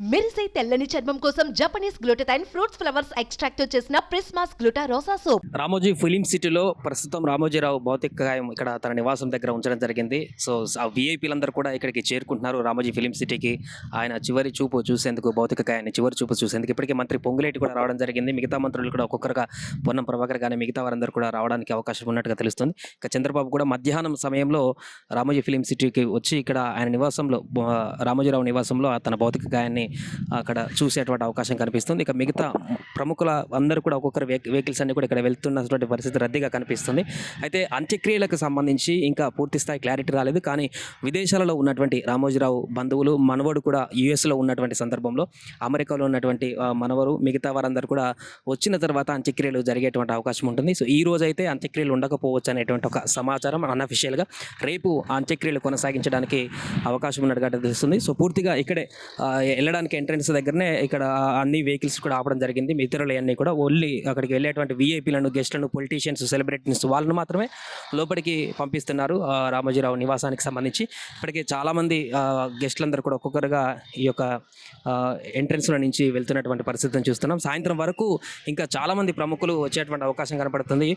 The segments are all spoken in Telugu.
మెరిసే తెల్లని చర్మం కోసం జపనీస్ గ్లూటథైన్ ఫ్రూట్స్ ఫ్లవర్స్ ఎక్స్ట్రాక్ట్తో చేసిన Prismas Gluta Rosa soap Ramoji film సిటీలో ప్రస్తుతం రామోజీరావు భౌతిక కాయం ఇక్కడ తన నివాసం దగ్గర ఉంచడం జరిగింది. సో ఆ విఐపీలందరూ కూడా ఇక్కడికి చేరుకుంటున్నారు రామోజీ ఫిలిం సిటీకి. ఆయన చివరి చూపు చూసేందుకు భౌతిక కాయాన్ని చివరి చూపు చూసేందుకు ఇప్పటికే మంత్రి పొంగులేటి కూడా రావడం జరిగింది. మిగతా మంత్రులు కూడా ఒక్కొక్కరుగా పొన్నం ప్రభాకర్ కానీ మిగతా వారందరూ కూడా రావడానికి అవకాశం ఉన్నట్టుగా తెలుస్తుంది. ఇక చంద్రబాబు కూడా మధ్యాహ్నం సమయంలో రామోజీ ఫిలిం సిటీకి వచ్చి ఇక్కడ ఆయన నివాసంలో రామోజీరావు నివాసంలో తన భౌతిక గాయాన్ని అక్కడ చూసేటువంటి అవకాశం కనిపిస్తుంది. ఇక మిగతా ప్రముఖుల అందరూ కూడా ఒక్కొక్కరు వెహికల్స్ అన్ని కూడా ఇక్కడ వెళ్తున్నటువంటి పరిస్థితి రద్దీగా కనిపిస్తుంది. అయితే అంత్యక్రియలకు సంబంధించి ఇంకా పూర్తి స్థాయి క్లారిటీ రాలేదు. కానీ విదేశాలలో ఉన్నటువంటి రామోజీరావు బంధువులు మనవడు కూడా యుఎస్లో ఉన్నటువంటి సందర్భంలో అమెరికాలో ఉన్నటువంటి మనవరు మిగతా వారందరూ కూడా వచ్చిన తర్వాత అంత్యక్రియలు జరిగేటువంటి అవకాశం ఉంటుంది. సో ఈ రోజు అయితే అంత్యక్రియలు ఉండకపోవచ్చు అనేటువంటి ఒక సమాచారం అన్అఫిషియల్గా రేపు అంత్యక్రియలు కొనసాగించడానికి అవకాశం ఉన్నట్టుగా తెలుస్తుంది. సో పూర్తిగా ఇక్కడే ఆ, వెళ్ళడానికి ఎంట్రన్స్ దగ్గరనే ఇక్కడ అన్ని వెహికల్స్ కూడా ఆపడం జరిగింది. మిత్రులు అన్నీ కూడా ఓన్లీ అక్కడికి వెళ్ళేటువంటి వీఐపీలను గెస్ట్లను పొలిటీషియన్స్ సెలబ్రిటీస్ వాళ్ళని మాత్రమే లోపలికి పంపిస్తున్నారు. రామోజీరావు నివాసానికి సంబంధించి. ఇప్పటికే చాలామంది గెస్ట్లందరూ కూడా ఒక్కొక్కరుగా ఈ యొక్క ఎంట్రన్స్లో నుంచి వెళ్తున్నటువంటి పరిస్థితిని చూస్తున్నాం. సాయంత్రం వరకు ఇంకా చాలామంది ప్రముఖులు వచ్చేటువంటి అవకాశం కనపడుతుంది.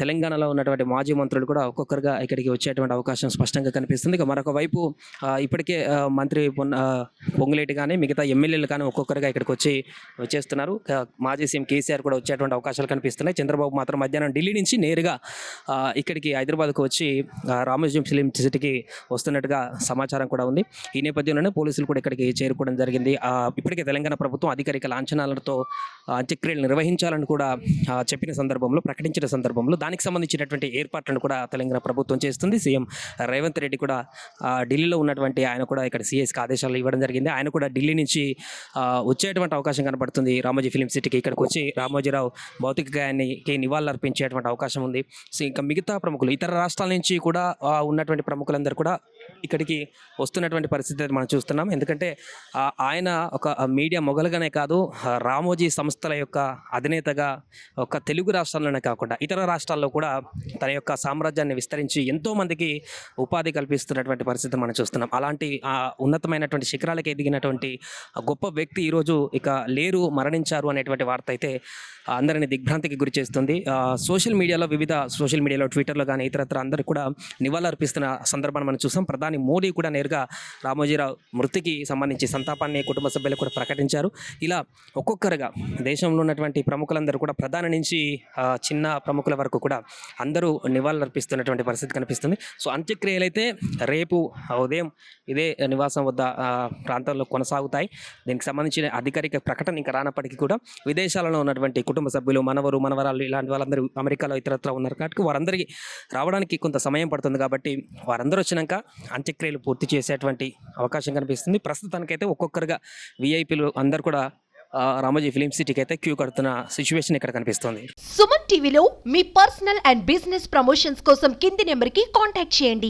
తెలంగాణలో ఉన్నటువంటి మాజీ మంత్రులు కూడా ఒక్కొక్కరుగా ఇక్కడికి వచ్చేటువంటి అవకాశం స్పష్టంగా కనిపిస్తుంది. ఇక మరొక వైపు ఇప్పటికే మంత్రి పొన్ పొంగులేటి కానీ మిగతా ఎమ్మెల్యేలు కానీ ఒక్కొక్కరిగా ఇక్కడికి వచ్చి వచ్చేస్తున్నారు మాజీ సీఎం కేసీఆర్ కూడా వచ్చేటువంటి అవకాశాలు కనిపిస్తున్నాయి. చంద్రబాబు మాత్రం మధ్యాహ్నం ఢిల్లీ నుంచి నేరుగా ఇక్కడికి హైదరాబాద్కు వచ్చి ఆ, రామోజీ ఫిలిం సిటీకి వస్తున్నట్టుగా సమాచారం కూడా ఉంది. ఈ నేపథ్యంలోనే పోలీసులు కూడా ఇక్కడికి చేరుకోవడం జరిగింది. ఇప్పటికే తెలంగాణ ప్రభుత్వం అధికారిక లాంఛనాలతో అంత్యక్రియలు నిర్వహించాలని కూడా చెప్పిన సందర్భంలో ప్రకటించిన సందర్భంలో దానికి సంబంధించినటువంటి ఏర్పాట్లను కూడా తెలంగాణ ప్రభుత్వం చేస్తుంది. సీఎం రేవంత్ రెడ్డి కూడా ఢిల్లీలో ఉన్నటువంటి ఆయన కూడా ఇక్కడ సిఎస్కి ఆదేశాలు ఇవ్వడం జరిగింది. ఆయన కూడా ఢిల్లీ నుంచి వచ్చేటువంటి అవకాశం కనబడుతుంది రామోజీ ఫిలిం సిటీకి ఇక్కడికి వచ్చి రామోజీరావు భౌతిక గాయానికి నివాళులర్పించేటువంటి అవకాశం ఉంది. సో ఇంకా మిగతా ప్రముఖులు ఇతర రాష్ట్రాల నుంచి కూడా ఉన్నటువంటి ప్రముఖులందరూ కూడా ఇక్కడికి వస్తున్నటువంటి పరిస్థితి మనం చూస్తున్నాం. ఎందుకంటే ఆయన ఒక మీడియా మొగలుగానే కాదు రామోజీ సంస్థల యొక్క అధినేతగా ఒక తెలుగు రాష్ట్రాల్లోనే కాకుండా ఇతర రాష్ట్రాల్లో కూడా తన యొక్క సామ్రాజ్యాన్ని విస్తరించి ఎంతోమందికి ఉపాధి కల్పిస్తున్నటువంటి పరిస్థితి మనం చూస్తున్నాం. అలాంటి ఉన్నతమైనటువంటి శిఖరాలకు ఎదిగినటువంటి గొప్ప వ్యక్తి ఈరోజు ఇక లేరు మరణించారు అనేటువంటి వార్త అయితే అందరిని దిగ్భ్రాంతికి గురి చేస్తుంది. సోషల్ మీడియాలో వివిధ సోషల్ మీడియాలో ట్విట్టర్లో కానీ ఇతరత్ర అందరూ కూడా నివాళులర్పిస్తున్న సందర్భాన్ని మనం చూసాం. ప్రధాని మోడీ కూడా నేరుగా రామోజీరావు మృతికి సంబంధించి సంతాపాన్ని కుటుంబ సభ్యులు కూడా ప్రకటించారు. ఇలా ఒక్కొక్కరుగా దేశంలో ఉన్నటువంటి ప్రముఖులందరూ కూడా ప్రధాని నుంచి చిన్న ప్రముఖుల వరకు కూడా అందరూ నివాళులర్పిస్తున్నటువంటి పరిస్థితి కనిపిస్తుంది. సో అంత్యక్రియలు అయితే రేపు ఉదయం ఇదే నివాసం వద్ద ప్రాంతంలో కొనసాగుతాయి. దీనికి సంబంధించిన అధికారిక ప్రకటన ఇంకా రానప్పటికీ కూడా విదేశాలలో ఉన్నటువంటి కుటుంబ సభ్యులు మనవరు మనవరాలు ఇలాంటి వాళ్ళందరూ అమెరికాలో ఇతరత్ర ఉన్నారు. కాబట్టి వారందరికీ రావడానికి కొంత సమయం పడుతుంది కాబట్టి వారందరూ వచ్చినాక అంత్యక్రియలు పూర్తి చేసేటువంటి అవకాశం కనిపిస్తుంది. ప్రస్తుతానికైతే ఒక్కొక్కరుగా విఐపీలు అందరు కూడా రామోజీ ఫిలిం సిటీకి అయితే క్యూ కడుతున్న సిచ్యువేషన్ ఇక్కడ కనిపిస్తుంది. సుమన్ టీవీలో మీ పర్సనల్ అండ్ బిజినెస్ ప్రమోషన్స్ కోసం కింది నెంబర్కి కాంటాక్ట్ చేయండి.